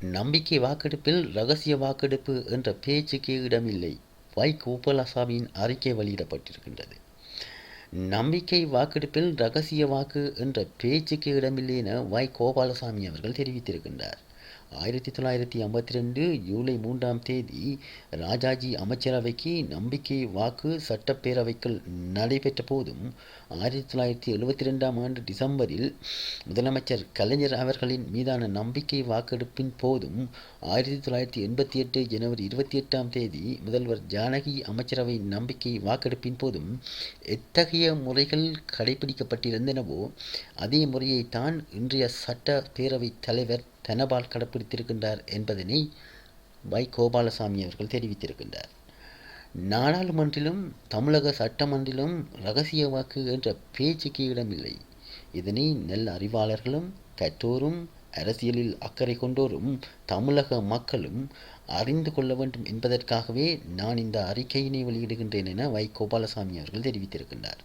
நம்பிக்கை வாக்கெடுப்பில் ரகசிய வாக்கெடுப்பு என்ற பேச்சுக்கே இடமில்லை. வை கோபாலசாமியின் அறிக்கை வெளியிடப்பட்டிருக்கின்றது. நம்பிக்கை வாக்கெடுப்பில் ரகசிய வாக்கு என்ற பேச்சுக்கு இடமில்லை என வை கோபாலசாமி அவர்கள் தெரிவித்திருக்கின்றார். ஆயிரத்தி தொள்ளாயிரத்தி ஐம்பத்தி ரெண்டு ஜூலை மூன்றாம் தேதி ராஜாஜி அமைச்சரவைக்கு நம்பிக்கை வாக்கு சட்டப்பேரவைக்குள் நடைபெற்ற போதும் ஆயிரத்தி தொள்ளாயிரத்தி எழுபத்தி ரெண்டாம் ஆண்டு டிசம்பரில் முதலமைச்சர் கலைஞர் அவர்களின் மீதான நம்பிக்கை வாக்கெடுப்பின் போதும் ஆயிரத்தி தொள்ளாயிரத்தி எண்பத்தி எட்டு ஜனவரி இருபத்தி எட்டாம் தேதி முதல்வர் ஜானகி அமைச்சரவை நம்பிக்கை வாக்கெடுப்பின் போதும் எத்தகைய முறைகள் கடைபிடிக்கப்பட்டிருந்தனவோ அதே முறையைத்தான் இன்றைய சட்ட பேரவைத் தலைவர் தனபால் கடைப்பிடித்திருக்கின்றார் என்பதனை வை. கோபாலசாமி அவர்கள் தெரிவித்திருக்கின்றார். நாடாளுமன்றிலும் தமிழக சட்டமன்றிலும் ரகசிய வாக்கு என்ற பேச்சுக்கு இடமில்லை. இதனை நெல் அறிவாளர்களும் கற்றோரும் அரசியலில் அக்கறை கொண்டோரும் தமிழக மக்களும் அறிந்து கொள்ள வேண்டும் என்பதற்காகவே நான் இந்த அறிக்கையினை வெளியிடுகின்றேன் என வை. கோபாலசாமி அவர்கள் தெரிவித்திருக்கின்றார்.